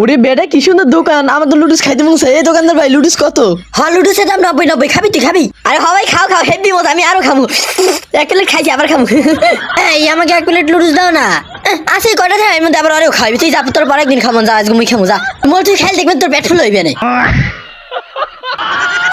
ওরে বেটা কি সুন্দর দোকান। আমার তো লুডুস খাইতে মন চাই এই দোকানদার ভাই লুডুস কত? হ্যাঁ লুডুসের দাম নব্বই নব্বই খাবি তুই খাবি? আরে হবাই খাও খাও হেভি মতো আমি আরও খাব। এক প্লেট খাইছি আবার খাব। এই আমাকে এক প্লেট লুডুস দাও না। আসে কটা থাকে এর মধ্যে আবার আরও খাবি তুই যা তোর পরে একদিন খাব যা আজকে মুই খাব যা। মোর তুই খেল দেখবেন তোর পেট ফুল হইবে না।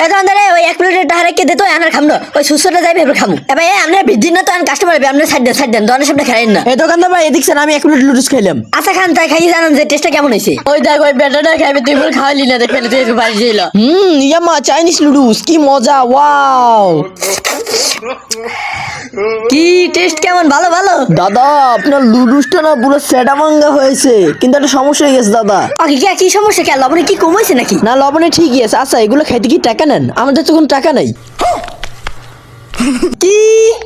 এই দোকানদারে ওই এক প্লেটের টাহারে কে দে তো আনার খাম না। ওই সুস্থটা যাইবে এবার খামু। এবার আমরা বৃদ্ধি না তো আন কাস্টমার হবে আমরা সাইড দেন সাইড দেন দোকানের সামনে খাইন না। এই দোকানদার ভাই এদিক আমি এক প্লেট লুডুস খাইলাম। আচ্ছা খান তাই খাইয়ে জানান যে টেস্টটা কেমন হয়েছে। ওই দেখ ওই বেটাটা খাইবে তুই বল খাওয়ালি না দেখে তুই বাড়ি যাইল হুম ইয়ামা চাইনিজ লুডুস কি মজা ওয়াও। টেস্ট কেমন? ভালো ভালো? দাদা আপনার লুডুসটা না পুরো সেটামাঙ্গা হয়েছে। কিন্তু একটা সমস্যা হয়ে গেছে দাদা। ওকে কি কি সমস্যা? কে লবণে কি কমেছে নাকি? না লবণে ঠিকই আছে। আচ্ছা এগুলো খাইতে কি টাকা নেন? আমাদের তো কোনো টাকা নাই। কি?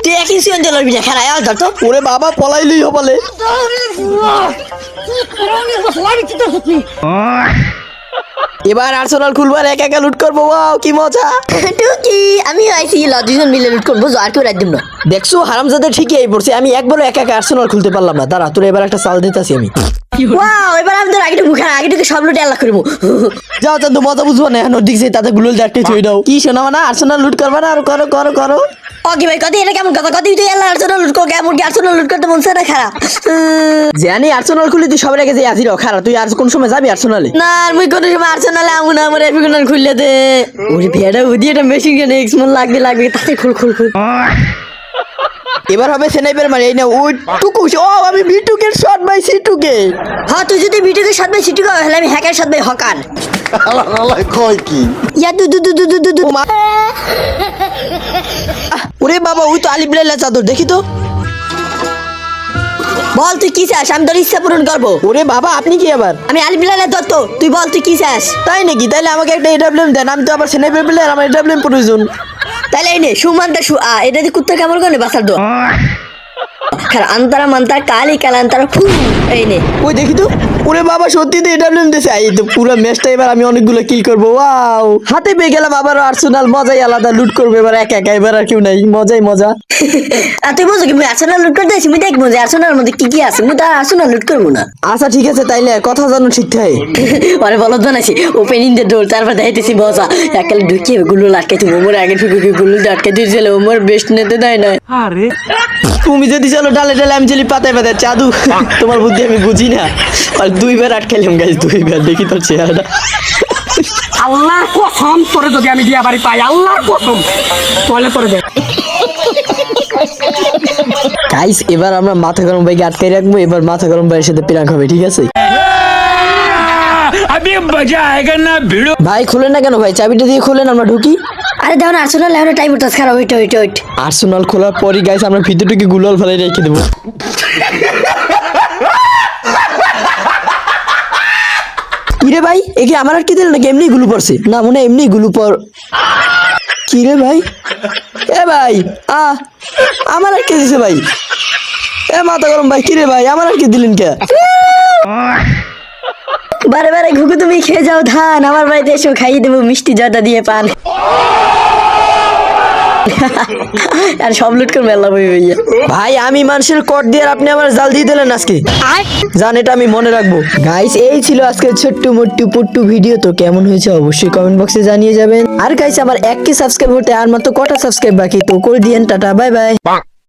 তুই একই সিজন চলো বিটা খেলা আর ধর তো। ওরে বাবা পলাইলই হবলে এবার আর্সেনাল খুলবার একা একা লুট করব ওয়াও কি মজা। টুকি আমি আইছি দুজন মিলে লুট করব আর কেউ রাখ দিব না। দেখছ হারামজাদা ঠিকই এই পড়ছে আমি একবারও একা একা আর্সেনাল খুলতে পারলাম না। দাঁড়া তোর এবার একটা চাল দিতেছি আমি। ওয়াও এবার আমি তোর আগে মুখে আগে থেকে সব লুট আল্লাহ করব। যাও চান্দু মজা বুঝব না এখন দিক দিয়ে তাতে গুলোল দেখতে থই দাও। কি শোনা না আর্সেনাল লুট করবা না আর করো করো করো। ওকে ভাই কত এটা কেমন কথা কত তুই আল্লাহ আর্সেনাল লুট কর কেমন কি আর্সেনাল লুট করতে মন না খারাপ জানি আর্সেনাল খুলি তুই সবার আগে যে আজির খারাপ তুই আর কোন সময় যাবি আর্সেনালে না আর মুই কোন সময় আর্সেনালে আমু না আমার এপিকনাল খুললে দে ওরে ভিড়া উদি এটা মেশিন কেন এক্স মন লাগবে লাগবে তাতে খুল খুল খুল এবার হবে সেনাইপের মানে এই না ওই টুকু ও আমি বিটুকের শট বাই সিটুকে হ্যাঁ তুই যদি ভিডিওকে সাত ভাই সিটি হলে আমি হ্যাকার সাত ভাই হকার কয় কি ইয়া দু দু দু দু দু দু ওরে বাবা ওই তো আলিফ লাইলা চাদর দেখি তো। বল তুই কি চাস? আমি তোর ইচ্ছা পূরণ করব। ওরে বাবা আপনি কি আবার? আমি আলিফ লাইলা দত্ত। তুই বল তুই কি চাস? তাই নাকি? তাহলে আমাকে একটা এডাব্লিউএম দেন আমি তো আবার সেনে প্লেয়ার আমার এডাব্লিউএম প্রয়োজন। তাহলে এই নে দা সু আ এটা দিয়ে কুত্তা কেমন করে বাসার দো খার আন্তারা মান্তারা কালি কালা আন্তারা ফু এই নে। ওই দেখি তো ওরে বাবা সত্যি তো এডাব্লিউএম দিছে। এই তো পুরো ম্যাচটা এবার আমি অনেকগুলো কিল করব। ওয়াও হাতে পেয়ে গেলাম আবার আর্সেনাল মজাই আলাদা লুট করবে এবার একা একা এবার আর কেউ নাই। মজাই মজা। আর তুই বলছো কি আর্সেনাল লুট করতে আছি দেখব যে আর্সেনালের মধ্যে কি কি আছে মুই তো আর্সেনাল লুট করব না। আচ্ছা ঠিক আছে তাইলে কথা জানো শিখতে হয় পরে বলো জানাইছি ওপেন দ্য ডোর তারপর দেখাইতেছি বসা একালে ঢুকিয়ে গুলো লাটকে তুমি ওমর আগে ঢুকে গুলো আটকে দিয়েছিল ওমর বেস্ট নিতে দেয় না তুমি যদি চলো ডালে ডালে আমি চলি পাতায় পাতায় চাদু। তোমার বুদ্ধি আমি বুঝি না। আর দুইবার আটকাইলাম গাছ দুইবার। দেখি তোর চেহারাটা। আল্লাহর কসম তোরে যদি আমি দিয়া বাড়ি পাই আল্লাহর কসম। তাহলে তোরে দেখ গাইস এবার আমরা মাথা গরম ভাইকে আটকাই রাখব এবার মাথা গরম ভাইয়ের সাথে প্রাঙ্ক হবে ঠিক আছে? মজা না ভাই খুলে না কেন ভাই? চাবিটা দিয়ে খুলেন আমরা ঢুকি। আরে দেখুন আর্সেনাল এখন টাইম উঠাস খারাপ ওইট ওইট ওইট। আর্সেনাল খোলার পরই গাইস আমরা ভিতরটিকে গুলাল ফেলে রেখে দেবো। কিরে ভাই একে আমার কি দিল নাকি? এমনি গুলু পড়ছে। না মনে এমনি গুলু পর কিরে ভাই? এ ভাই আ আমার আটকে দিছে ভাই? এ মাথা গরম ভাই কিরে ভাই আমার কি দিলেন কে? বারে বারে ঘুঘু তুমি খেয়ে যাও ধান আমার বাড়িতে এসো খাইয়ে দেবো মিষ্টি জর্দা দিয়ে পান। আর সব লুট করে মেলা বই ভাইয়া ভাই আমি মানুষের কট দিয়ে আর আপনি আমার জাল দিয়ে দিলেন আজকে। জান এটা আমি মনে রাখব। গাইস এই ছিল আজকে ছোট্ট মোট্টু পুট্টু ভিডিও। তো কেমন হয়েছে অবশ্যই কমেন্ট বক্সে জানিয়ে যাবেন। আর গাইস আমার এক কে সাবস্ক্রাইব হতে আর মাত্র কটা সাবস্ক্রাইব বাকি? তো করে দিয়েন টাটা বাই বাই